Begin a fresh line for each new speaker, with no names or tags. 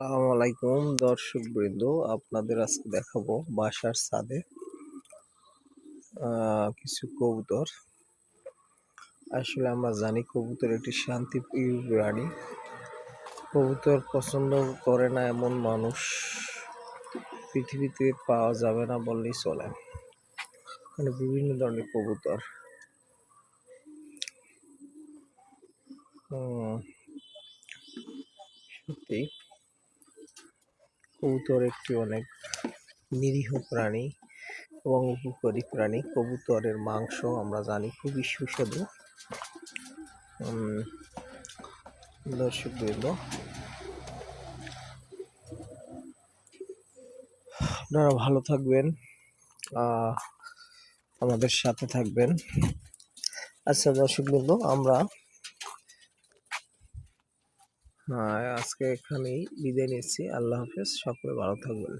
আসসালামু আলাইকুম দর্শক বৃন্দ আপনাদের আজকে দেখাবো বাসার ছাদে কিছু কবুতর। আসলে আমরা জানি কবুতর একটি শান্তিপ্রিয় প্রাণী। কবুতর পছন্দ করে না এমন মানুষ পৃথিবীতে পাওয়া যাবে না বললেই চলে। মানে বিভিন্ন ধরনের কবুতর। সত্যি। কবুতর একটি অনেক নিরীহ প্রাণী এবং উপকারী প্রাণী। কবুতরের মাংস আমরা জানি খুবই সুস্বাদু। দর্শকবৃন্দ। আপনারা ভালো থাকবেন আমাদের সাথে থাকবেন। আচ্ছা দর্শকবৃন্দ, আমরা আজকে এখানেই বিদায় নিচ্ছি। আল্লাহ হাফেজ সকলে ভালো থাকবেন।